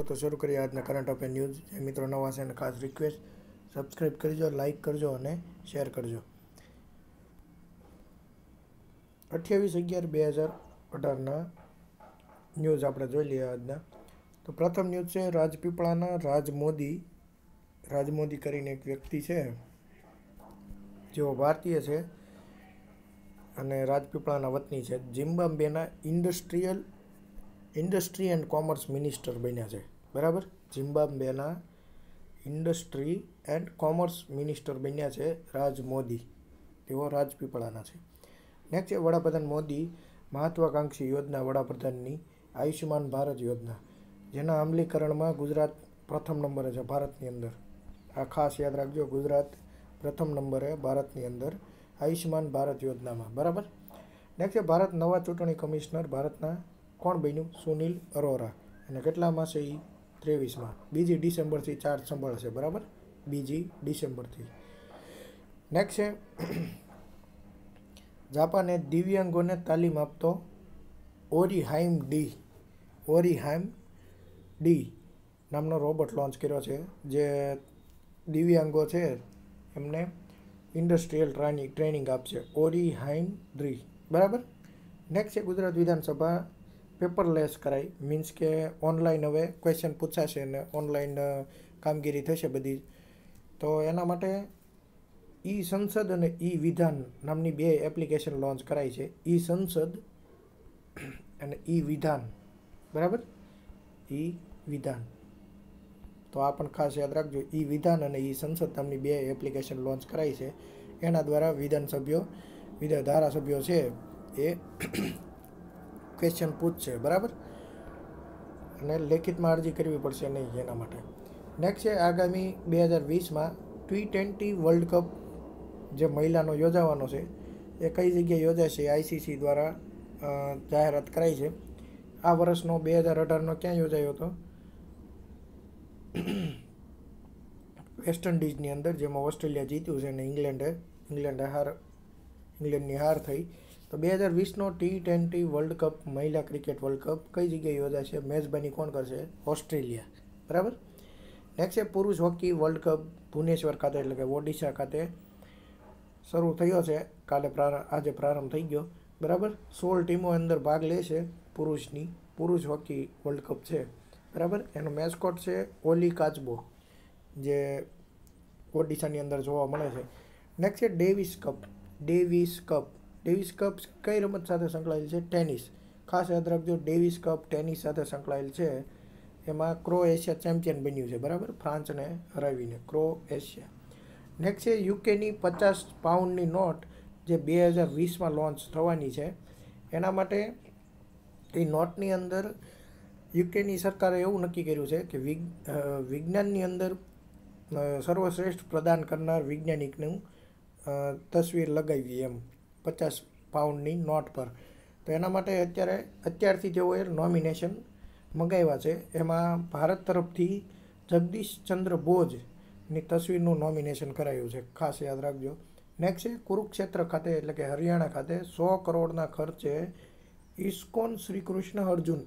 મિત્રો, તો શરૂ કરીએ આજના કરંટ અફેર ન્યૂઝ જે મિત્રો નવા છે અને ખાસ રિક્વેસ્ટ સબસ્ક્રાઈબ કરજો લાઇક કરજો અને શેર કરજો. અઠ્યાવીસ અગિયાર બે હજાર અઢારના ન્યૂઝ આપણે જોઈ લઈએ આજના. તો પ્રથમ ન્યૂઝ છે, રાજપીપળાના રાજ મોદી રાજ મોદી કરીને એક વ્યક્તિ છે, જેઓ ભારતીય છે અને રાજપીપળાના વતની છે. ઝિમ્બાબ્વેના industrial industry and commerce minister બન્યા છે. બરાબર? ઝિમ્બાબ્વેના ઇન્ડસ્ટ્રી એન્ડ કોમર્સ મિનિસ્ટર બન્યા છે રાજ મોદી. તેઓ રાજપીપળાના છે. નેક્સ્ટ છે, વડાપ્રધાન મોદી મહત્વાકાંક્ષી યોજના વડાપ્રધાનની આયુષ્યમાન ભારત યોજના. જેના અમલીકરણમાં ગુજરાત પ્રથમ નંબરે છે ભારતની અંદર. આ ખાસ યાદ રાખજો, ગુજરાત પ્રથમ નંબરે ભારતની અંદર આયુષ્યમાન ભારત યોજનામાં. બરાબર? નેક્સ્ટ ભારત નવા ચૂંટણી કમિશનર ભારતના કોણ બન્યું? સુનિલ અરોરા. અને કેટલામાં છે એ ત્રેવીસમાં. બીજી ડિસેમ્બરથી ચાર્જ સંભાળશે, બરાબર? બીજી ડિસેમ્બરથી. નેક્સ્ટ છે. જાપાને દિવ્યાંગોને તાલીમ આપતો ઓરીહાઇમ ડી. ઓરીહાઇમ ડી નામનો રોબોટ લોન્ચ કર્યો છે, જે દિવ્યાંગો છે, એમને ઇન્ડસ્ટ્રીયલ ટ્રેનિંગ ટ્રેનિંગ આપશે. ઓરીહાઇમ ડ્રી બરાબર? નેક્સ્ટ છે ગુજરાત વિધાનસભા પેપરલેસ કરાય મીન્સ કે ઓનલાઈન હવે ક્વેશ્ચન પૂછાશે ને ઓનલાઈન કામગીરી થશે બધી. તો એના માટે ઈ સંસદ અને ઈ વિધાન નામની બે એપ્લિકેશન લોન્ચ કરાઈ છે. ઈ સંસદ અને ઈ વિધાન. બરાબર? ઈ વિધાન. તો આ પણ ખાસ યાદ રાખજો. ઈ વિધાન અને ઈ સંસદ નામની બે એપ્લિકેશન લોન્ચ કરાઈ છે. એના દ્વારા વિધાનસભ્યો વિધાન ધારાસભ્યો છે એ ક્વેશ્ચન પૂછશે, બરાબર? અને લેખિતમાં અરજી કરવી પડશે નહીં એના માટે. નેક્સ્ટ છે, આગામી બે હજાર વીસમાં ટી ટ્વેન્ટી વર્લ્ડ કપ જે મહિલાનો યોજાવાનો છે, એ કઈ જગ્યાએ યોજાશે? આઈસીસી દ્વારા જાહેરાત કરાઈ છે. આ વર્ષનો બે હજાર અઢારનો ક્યાં યોજાયો હતો? વેસ્ટ ઇન્ડિઝની અંદર, જેમાં ઓસ્ટ્રેલિયા જીત્યું છે અને ઇંગ્લેન્ડે ઇંગ્લેન્ડે હાર ઇંગ્લેન્ડની હાર થઈ. તો બે હજાર વીસનો ટી ટ્વેન્ટી વર્લ્ડ કપ મહિલા ક્રિકેટ વર્લ્ડ કપ કઈ જગ્યાએ યોજાશે મેજબાની કોણ કરશે? ઓસ્ટ્રેલિયા. બરાબર? નેક્સ્ટ છે પુરુષ હોકી વર્લ્ડ કપ ભુવનેશ્વર ખાતે, એટલે કે ઓડિશા ખાતે શરૂ થયો છે. કાલે પ્રારંભ આજે પ્રારંભ થઈ ગયો. બરાબર? સોળ ટીમો અંદર ભાગ લે છે પુરુષની. પુરુષ હોકી વર્લ્ડ કપ છે. બરાબર? એનો મેસ્કોટ છે ઓલી કાચબો, જે ઓડિશાની અંદર જોવા મળે છે. નેક્સ્ટ છે Davis cup Davis cup Davis cup કઈ રમત સાથે સંકળાયેલ છે? ટેનિસ. ખાસ યાદ રાખજો, ડેવિસ કપ ટેનિસ સાથે સંકળાયેલ છે. એમાં ક્રો એશિયા ચેમ્પિયન બન્યું છે, બરાબર? ફ્રાન્સને હરાવીને ક્રો એશિયા નેક્સ્ટ છે, યુકેની પચાસ પાઉન્ડની નોટ જે બે હજાર વીસમાં લોન્ચ થવાની છે. એના માટે એ નોટની અંદર યુકેની સરકારે એવું નક્કી કર્યું છે કે વિજ્ઞાનની અંદર સર્વશ્રેષ્ઠ પ્રદાન કરનાર વૈજ્ઞાનિકનું તસવીર લગાવી એમ. પચાસ પાઉન્ડની નોટ પર. તો એના માટે અત્યારે, અત્યારથી તેઓએ નોમિનેશન મંગાવ્યા છે. એમાં ભારત તરફથી જગદીશ ચંદ્ર બોઝની તસવીરનું નોમિનેશન કરાયું છે. ખાસ યાદ રાખજો. નેક્સ્ટ છે કુરુક્ષેત્ર ખાતે, એટલે કે હરિયાણા ખાતે, સો કરોડના ખર્ચે ઇસ્કોન શ્રી કૃષ્ણ અર્જુન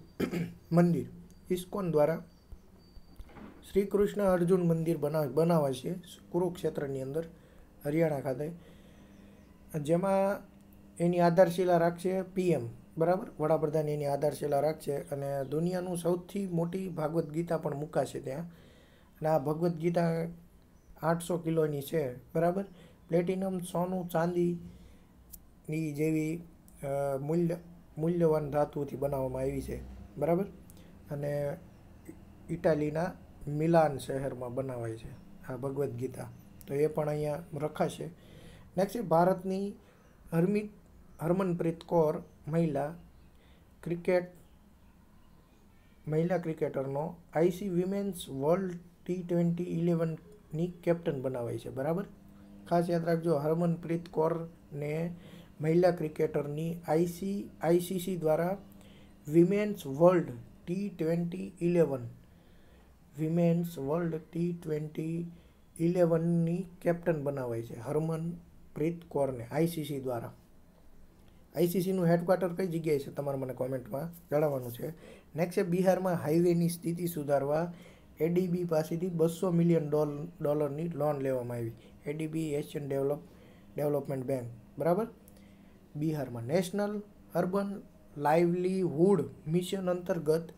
મંદિર. ઇસ્કોન દ્વારા શ્રી કૃષ્ણ અર્જુન મંદિર બનાવ બનાવે છે કુરુક્ષેત્રની અંદર, હરિયાણા ખાતે. જેમાં એની આધારશિલા રાખશે પીએમ બરાબર? વડાપ્રધાન એની આધારશિલા રાખશે અને દુનિયાનું સૌથી મોટી ભાગવદ્ ગીતા પણ મૂકાશે ત્યાં. અને આ ભગવદ્ ગીતા આઠસો કિલોની છે, બરાબર? પ્લેટિનમ સોનું ચાંદીની જેવી મૂલ્ય, મૂલ્યવાન ધાતુથી બનાવવામાં આવી છે, બરાબર? અને ઇટાલીના મિલાન શહેરમાં બનાવાય છે આ ભગવદ્ ગીતા. તો એ પણ અહીંયા રખાશે. નેક્સ્ટ ભારતની હરમિત, હરમનપ્રીત કૌર મહિલા ક્રિકેટ, મહિલા ક્રિકેટરનો IC women's world T twenty ઇલેવનની captain બનાવાય છે, બરાબર? ખાસ યાદ રાખજો, હરમનપ્રીત કૌરને મહિલા ક્રિકેટરની આઈસી, આઈસીસી દ્વારા women's world T twenty eleven, women's world T twenty ઇલેવનની captain બનાવાય છે હરમનપ્રીત કૌરને આઈસીસી દ્વારા. આઈસીસીનું હેડક્વાર્ટર કઈ જગ્યાએ છે તમારે મને કોમેન્ટમાં જણાવવાનું છે? નેક્સ્ટ છે બિહારમાં હાઈવેની સ્થિતિ સુધારવા. એડીબી પાસેથી બસો મિલિયન ડોલ, ડોલરની લોન લેવામાં આવી. ADB Asian develop development bank બરાબર? બિહારમાં નેશનલ અર્બન લાઇવલીહુડ મિશન અંતર્ગત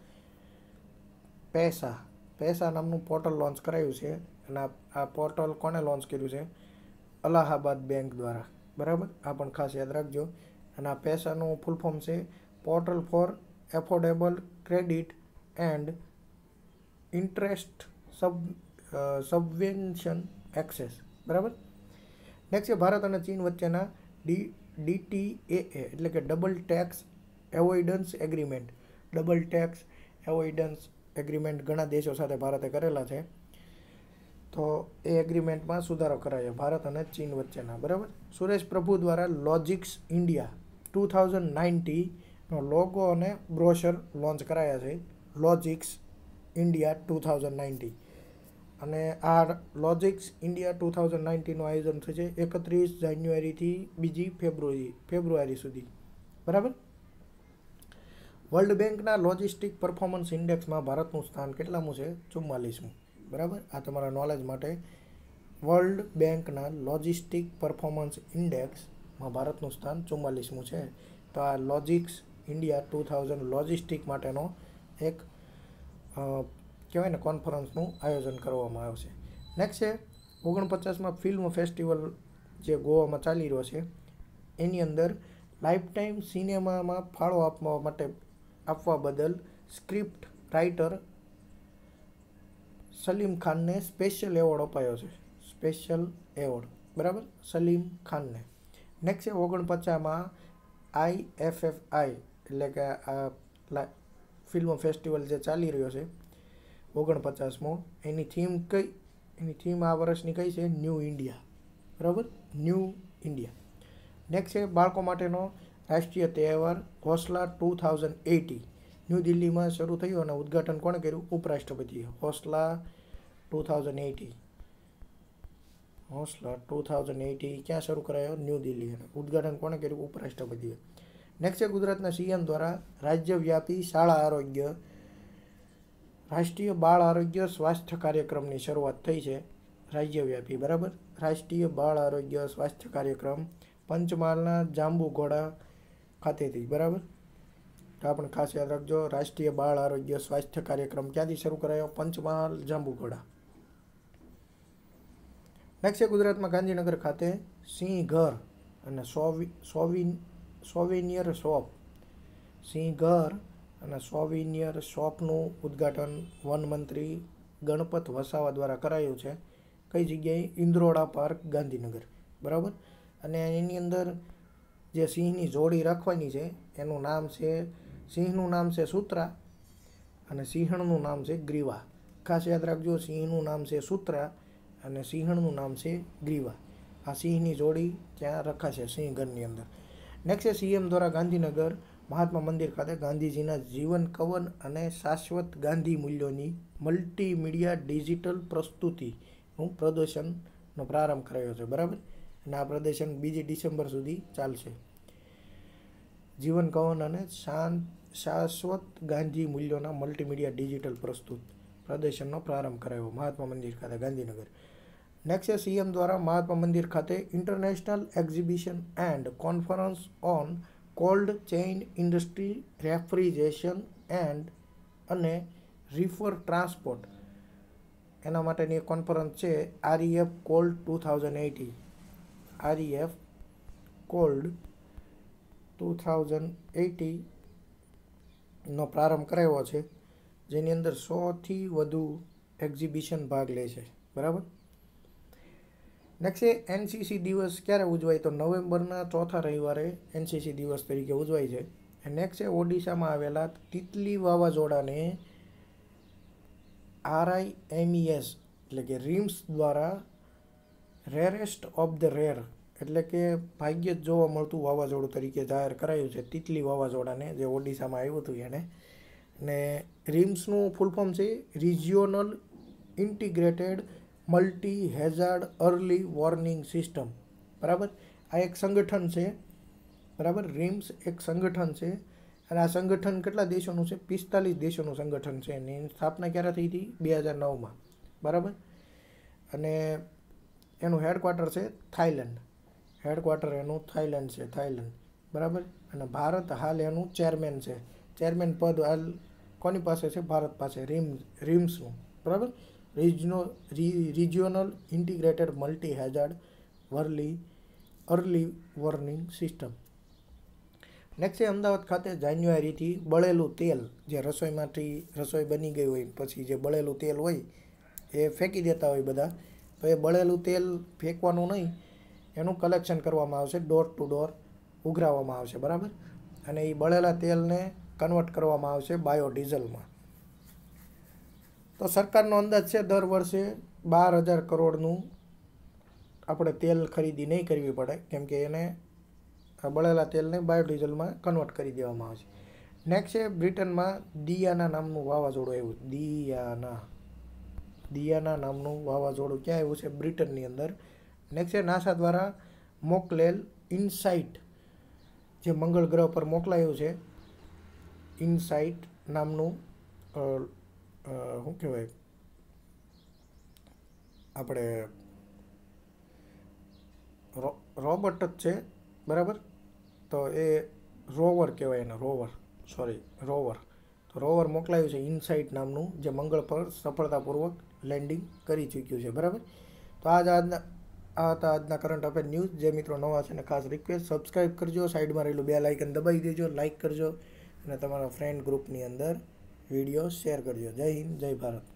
પૈસા પૈસા નામનું પોર્ટલ લોન્ચ કરાયું છે. અને આ પોર્ટલ કોણે લોન્ચ કર્યું છે? અલ્હાબાદ બેંક દ્વારા. બરાબર? આ પણ ખાસ યાદ રાખજો. અને આ પૈસાનું ફૂલ ફોર્મ છે. Portal for affordable credit and interest sub subvention access બરાબર? નેક્સ્ટ છે ભારત અને ચીન વચ્ચેના ડી ડીટીએએ એટલે કે double tax avoidance agreement double tax avoidance agreement ઘણા દેશો સાથે ભારતે કરેલા છે. તો એ એગ્રીમેન્ટમાં સુધારો કરાયો, ભારત અને ચીન વચ્ચેના, બરાબર? સુરેશ પ્રભુ દ્વારા લોજિક્સ ઇન્ડિયા ટુ થાઉઝન્ડ નાઇન્ટીનો લોગો અને બ્રોશર લોન્ચ કરાયા છે Logix India two thousand ninety અને આ લોજિક્સ ઇન્ડિયા ટુ થાઉઝન્ડ નાઇન્ટીનું આયોજન થશે એકત્રીસ જાન્યુઆરીથી બીજી ફેબ્રુઆરી ફેબ્રુઆરી સુધી, બરાબર? વર્લ્ડ બેંકના લોજિસ્ટિક પરફોર્મન્સ ઇન્ડેક્સમાં ભારતનું સ્થાન કેટલામું છે? ચુમ્માલીસમું. બરાબર? આ તમારા નોલેજ માટે વર્લ્ડ બેંકના લોજિસ્ટિક પરફોર્મન્સ ઇન્ડેક્સમાં ભારતનું સ્થાન ચુમ્માલીસમું છે. તો આ Logix India two thousand logistic માટેનો એક કહેવાય ને કોન્ફરન્સનું આયોજન કરવામાં આવશે નેક્સ્ટ છે, ઓગણપચાસમાં ફિલ્મ ફેસ્ટિવલ જે ગોવામાં ચાલી રહ્યો છે, એની અંદર લાઈફ ટાઈમ સિનેમામાં ફાળો આપવા માટે, આપવા બદલ સ્ક્રિપ્ટ રાઇટર સલીમ ખાનને સ્પેશિયલ એવોર્ડ અપાયો છે. સ્પેશિયલ એવોર્ડ બરાબર? સલીમ ખાનને. નેક્સ્ટ છે ઓગણપચાસમાં આઈ એફ એફ આઈ. એટલે કે આ ફિલ્મ ફેસ્ટિવલ જે ચાલી રહ્યો છે, ઓગણપચાસમો, એની થીમ કઈ? એની થીમ આ વર્ષની કઈ છે? ન્યૂ ઇન્ડિયા બરાબર? ન્યૂ ઇન્ડિયા નેક્સ્ટ છે બાળકો માટેનો રાષ્ટ્રીય તહેવાર Hausla two thousand eighty new દિલ્હીમાં શરૂ થયું અને ઉદ્ઘાટન કોણે કર્યું? ઉપરાષ્ટ્રપતિએ. Hausla two thousand eighty. Hausla two thousand eighty ક્યાં શરૂ કરાયો? ન્યૂ દિલ્હી. અને ઉદ્ઘાટન કોણે કર્યું? ઉપરાષ્ટ્રપતિએ. નેક્સ્ટ ગુજરાતના સીએમ દ્વારા રાજ્યવ્યાપી શાળા આરોગ્ય, રાષ્ટ્રીય બાળ આરોગ્ય સ્વાસ્થ્ય કાર્યક્રમની શરૂઆત થઈ છે. રાજ્યવ્યાપી, બરાબર? રાષ્ટ્રીય બાળ આરોગ્ય સ્વાસ્થ્ય કાર્યક્રમ પંચમહાલના જાંબુઘોડા ખાતેથી, બરાબર? તો આપણે ખાસ યાદ રાખજો. રાષ્ટ્રીય બાળ આરોગ્ય સ્વાસ્થ્ય કાર્યક્રમ ક્યાંથી શરૂ કરાયો? પંચમહાલ, જાંબુઘોડા. નેક્સ્ટ છે ગુજરાતમાં ગાંધીનગર ખાતે સિંહ ઘર અને સોવી સોવિન સોવિનિયર શોપ. સિંહ ઘર અને સોવિનિયર શોપનું ઉદ્ઘાટન વન મંત્રી ગણપત વસાવા દ્વારા કરાયું છે. કઈ જગ્યાએ? ઇન્દ્રોડા પાર્ક, ગાંધીનગર. બરાબર? અને એની અંદર જે સિંહની જોડી રાખવાની છે, એનું નામ છે સિંહનું નામ છે સૂત્રા અને સિંહણનું નામ છે ગ્રીવા. ખાસ યાદ રાખજો, સિંહનું નામ છે સૂત્રા અને સિંહણનું નામ છે ગ્રીવા. આ સિંહની જોડી ત્યાં રખાશે સિંહગઢની અંદર. નેક્સ્ટ છે સીએમ દ્વારા ગાંધીનગર, મહાત્મા મંદિર ખાતે ગાંધીજીના જીવન કવન અને શાશ્વત ગાંધી મૂલ્યોની મલ્ટીમીડિયા ડિજિટલ પ્રસ્તુતિનું પ્રદર્શનનો પ્રારંભ કરાયો છે, બરાબર? અને આ પ્રદર્શન બીજી ડિસેમ્બર સુધી ચાલશે. જીવન કવન અને શાંત, શાશ્વત ગાંધી મૂલ્યોના મલ્ટીમીડિયા ડિજિટલ પ્રસ્તુત પ્રદર્શનનો પ્રારંભ કરાયો મહાત્મા મંદિર ખાતે ગાંધીનગર. નેક્સ્ટ સીએમ દ્વારા મહાત્મા મંદિર ખાતે international exhibition and conference on cold chain industry refrigeration and અને રિફર ટ્રાન્સપોર્ટ એના માટેની એક કોન્ફરન્સ છે REF cold two thousand eighty REF cold two thousand એટીનો પ્રારંભ કરાયો છે, જેની અંદર સોથી વધુ એક્ઝિબિશન ભાગ લે છે. બરાબર? નેક્સ્ટ છે એનસીસી દિવસ ક્યારે ઉજવાય તો નવેમ્બરના ચોથા રવિવારે એનસીસી દિવસ તરીકે ઉજવાય છે. નેક્સ્ટ છે ઓડિશામાં આવેલા તિતલી વાવાઝોડાને આરઆઈએમઈએસ એટલે કે રીમ્સ દ્વારા રેરેસ્ટ ઓફ ધ રેર એટલે કે ભાગ્ય જ જોવા મળતું વાવાઝોડું તરીકે જાહેર કરાયું છે. તિતલી વાવાઝોડાને જે ઓડિશામાં આવ્યું હતું એને. ને રિમ્સનું ફૂલ છે regional integrated multi hazard early warning system બરાબર? આ એક સંગઠન છે. બરાબર? રિમ્સ એક સંગઠન છે. અને આ સંગઠન કેટલા દેશોનું છે? પિસ્તાલીસ દેશોનું સંગઠન છે. એની સ્થાપના ક્યારે થઈ હતી? બે હજાર નવમાં. બરાબર? અને એનું હેડક્વાર્ટર છે થાઈલેન્ડ હેડક્વાર્ટર એનું થાઈલેન્ડ છે થાઈલેન્ડ બરાબર? અને ભારત હાલ એનું ચેરમેન છે. ચેરમેન પદ હાલ કોની પાસે છે? ભારત પાસે. રીમ, રીમ્સનું. બરાબર? રિજનો રિજિયોનલ ઇન્ટિગ્રેટેડ મલ્ટી હેઝાર્ડ વર્લી અર્લી વોર્નિંગ સિસ્ટમ નેક્સ્ટ છે અમદાવાદ ખાતે જાન્યુઆરીથી બળેલું તેલ. જે રસોઈમાંથી રસોઈ બની ગઈ હોય, પછી જે બળેલું તેલ હોય, એ ફેંકી દેતા હોય બધા. તો એ બળેલું તેલ ફેંકવાનું નહીં. એનું કલેક્શન કરવામાં આવશે ડોર ટુ ડોર ઉઘરાવવામાં આવશે, બરાબર? અને એ બળેલા તેલને કન્વર્ટ કરવામાં આવશે બાયોડીઝલમાં તો સરકારનો અંદાજ છે, દર વર્ષે બાર હજાર કરોડનું આપણે તેલ ખરીદી નહીં કરવી પડે, કેમ કે એને બળેલા તેલને બાયોડીઝલમાં કન્વર્ટ કરી દેવામાં આવશે. નેક્સ્ટ છે, બ્રિટનમાં દિયાના નામનું વાવાઝોડું આવ્યું. દિયાના. દિયાના નામનું વાવાઝોડું ક્યાં આવ્યું છે? બ્રિટનની અંદર. નેક્સ્ટ છે નાસા દ્વારા મોકલેલ ઇનસાઇટ જે મંગળ ગ્રહ પર મોકલાયું છે. ઇનસાઇટ નામનું શું કહેવાય? આપણે રોબોટ જ છે, બરાબર? તો એ રોવર કહેવાય એને, રોવર સોરી રોવર. તો રોવર મોકલાયું છે ઇનસાઇટ નામનું, જે મંગળ પર સફળતાપૂર્વક લેન્ડિંગ કરી ચૂક્યું છે, બરાબર? તો આજ આજના આ હતા આજના કરંટ અફેર ન્યૂઝ જે મિત્રો નવા છે અને ખાસ રિક્વેસ્ટ સબસ્ક્રાઈબ કરજો. સાઈડમાં રહેલું બે લાઇકન દબાવી દેજો. લાઇક કરજો. અને તમારા ફ્રેન્ડ ગ્રુપની અંદર વીડિયો શેર કરજો. જય હિન્દ, જય ભારત.